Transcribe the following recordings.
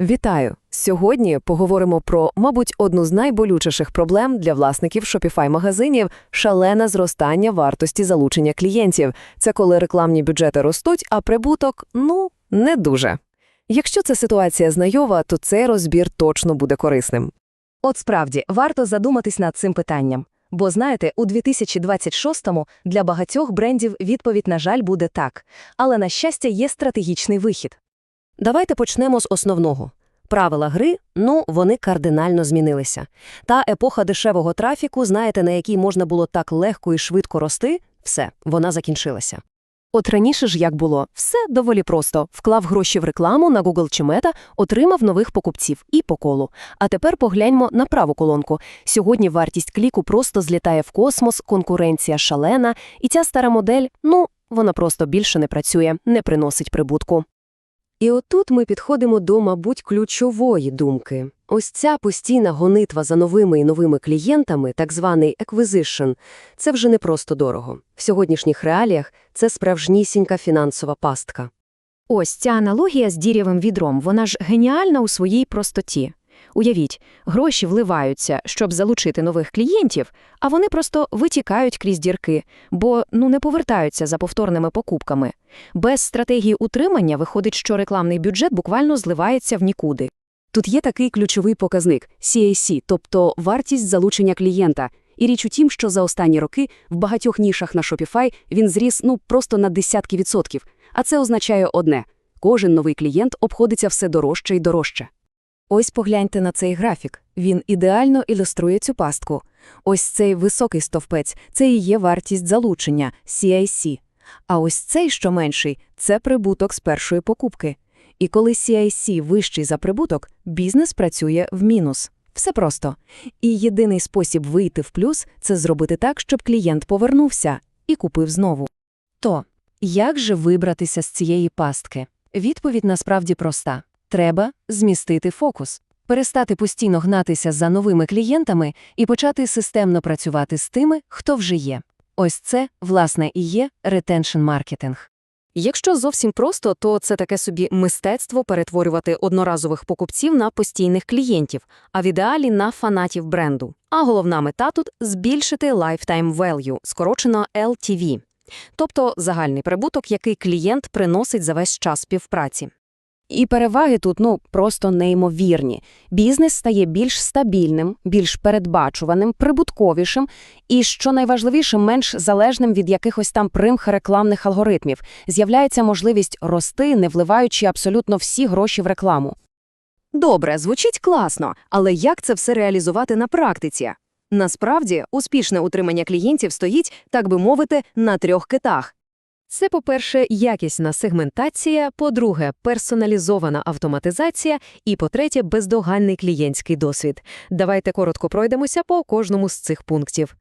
Вітаю! Сьогодні поговоримо про, мабуть, одну з найболючіших проблем для власників Shopify-магазинів – шалене зростання вартості залучення клієнтів. Це коли рекламні бюджети ростуть, а прибуток, ну, не дуже. Якщо ця ситуація знайома, то цей розбір точно буде корисним. От справді, варто задуматись над цим питанням. Бо, знаєте, у 2026-му для багатьох брендів відповідь, на жаль, буде так. Але, на щастя, є стратегічний вихід. Давайте почнемо з основного. Правила гри, ну, вони кардинально змінилися. Та епоха дешевого трафіку, знаєте, на якій можна було так легко і швидко рости, все, вона закінчилася. От раніше ж як було? Все доволі просто. Вклав гроші в рекламу на Google чи Meta, отримав нових покупців і по колу. А тепер погляньмо на праву колонку. Сьогодні вартість кліку просто злітає в космос, конкуренція шалена, і ця стара модель, ну, вона просто більше не працює, не приносить прибутку. І отут ми підходимо до, мабуть, ключової думки. Ось ця постійна гонитва за новими і новими клієнтами, так званий acquisition, це вже не просто дорого. В сьогоднішніх реаліях це справжнісінька фінансова пастка. Ось ця аналогія з дірявим відром, вона ж геніальна у своїй простоті. Уявіть, гроші вливаються, щоб залучити нових клієнтів, а вони просто витікають крізь дірки, бо ну не повертаються за повторними покупками. Без стратегії утримання виходить, що рекламний бюджет буквально зливається в нікуди. Тут є такий ключовий показник – CAC, тобто вартість залучення клієнта. І річ у тім, що за останні роки в багатьох нішах на Shopify він зріс ну просто на десятки відсотків. А це означає одне – кожен новий клієнт обходиться все дорожче і дорожче. Ось погляньте на цей графік. Він ідеально ілюструє цю пастку. Ось цей високий стовпець – це і є вартість залучення – CIC. А ось цей, що менший – це прибуток з першої покупки. І коли CIC вищий за прибуток, бізнес працює в мінус. Все просто. І єдиний спосіб вийти в плюс – це зробити так, щоб клієнт повернувся і купив знову. То, як же вибратися з цієї пастки? Відповідь насправді проста. Треба змістити фокус, перестати постійно гнатися за новими клієнтами і почати системно працювати з тими, хто вже є. Ось це, власне, і є ретеншн-маркетинг. Якщо зовсім просто, то це таке собі мистецтво перетворювати одноразових покупців на постійних клієнтів, а в ідеалі на фанатів бренду. А головна мета тут – збільшити lifetime value, скорочено LTV, тобто загальний прибуток, який клієнт приносить за весь час співпраці. І переваги тут, ну, просто неймовірні. Бізнес стає більш стабільним, більш передбачуваним, прибутковішим і, що найважливіше, менш залежним від якихось там примх рекламних алгоритмів. З'являється можливість рости, не вливаючи абсолютно всі гроші в рекламу. Добре, звучить класно, але як це все реалізувати на практиці? Насправді, успішне утримання клієнтів стоїть, так би мовити, на трьох китах. Це, по-перше, якісна сегментація, по-друге, персоналізована автоматизація і, по-третє, бездоганний клієнтський досвід. Давайте коротко пройдемося по кожному з цих пунктів.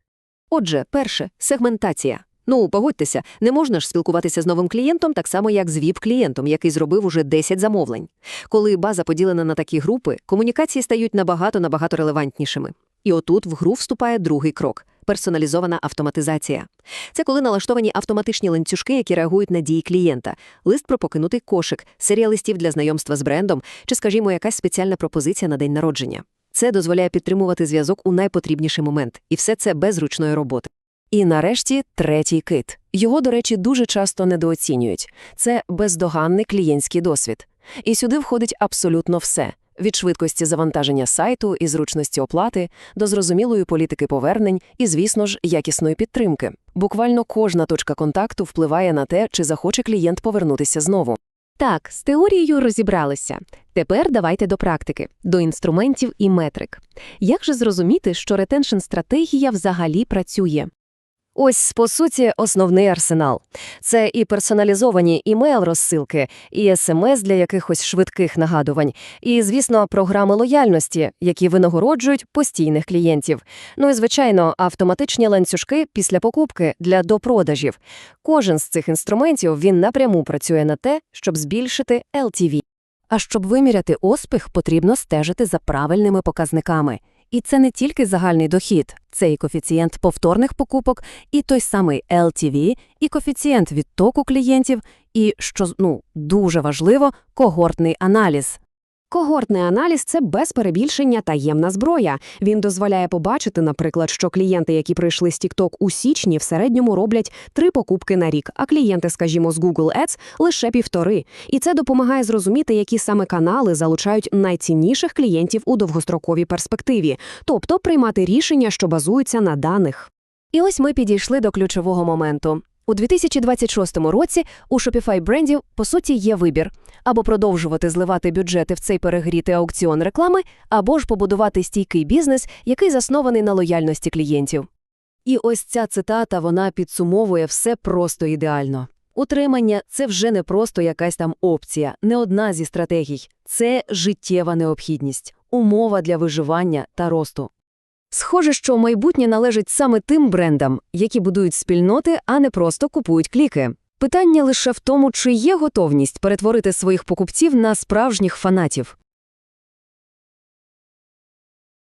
Отже, перше – сегментація. Ну, погодьтеся, не можна ж спілкуватися з новим клієнтом так само, як з ВІП-клієнтом, який зробив уже 10 замовлень. Коли база поділена на такі групи, комунікації стають набагато-набагато релевантнішими. І отут в гру вступає другий крок – персоналізована автоматизація. Це коли налаштовані автоматичні ланцюжки, які реагують на дії клієнта, лист про покинутий кошик, серія листів для знайомства з брендом чи, скажімо, якась спеціальна пропозиція на день народження. Це дозволяє підтримувати зв'язок у найпотрібніший момент, і все це без ручної роботи. І нарешті третій кит. Його, до речі, дуже часто недооцінюють. Це бездоганний клієнтський досвід. І сюди входить абсолютно все. Від швидкості завантаження сайту і зручності оплати до зрозумілої політики повернень і, звісно ж, якісної підтримки. Буквально кожна точка контакту впливає на те, чи захоче клієнт повернутися знову. Так, з теорією розібралися. Тепер давайте до практики, до інструментів і метрик. Як же зрозуміти, що ретеншн-стратегія взагалі працює? Ось, по суті, основний арсенал. Це і персоналізовані імейл-розсилки, і смс для якихось швидких нагадувань, і, звісно, програми лояльності, які винагороджують постійних клієнтів. Ну і, звичайно, автоматичні ланцюжки після покупки для допродажів. Кожен з цих інструментів він напряму працює на те, щоб збільшити LTV. А щоб виміряти успіх, потрібно стежити за правильними показниками. І це не тільки загальний дохід, це і коефіцієнт повторних покупок, і той самий LTV, і коефіцієнт відтоку клієнтів, і, що ну, дуже важливо, когортний аналіз. Когортний аналіз це без перебільшення таємна зброя. Він дозволяє побачити, наприклад, що клієнти, які прийшли з TikTok у січні, в середньому роблять три покупки на рік, а клієнти, скажімо, з Google Ads – лише півтори. І це допомагає зрозуміти, які саме канали залучають найцінніших клієнтів у довгостроковій перспективі, тобто приймати рішення, що базуються на даних. І ось ми підійшли до ключового моменту. У 2026 році у Shopify брендів, по суті, є вибір – або продовжувати зливати бюджети в цей перегрітий аукціон реклами, або ж побудувати стійкий бізнес, який заснований на лояльності клієнтів. І ось ця цитата, вона підсумовує все просто ідеально. Утримання – це вже не просто якась там опція, не одна зі стратегій. Це життєва необхідність, умова для виживання та росту. Схоже, що майбутнє належить саме тим брендам, які будують спільноти, а не просто купують кліки. Питання лише в тому, чи є готовність перетворити своїх покупців на справжніх фанатів.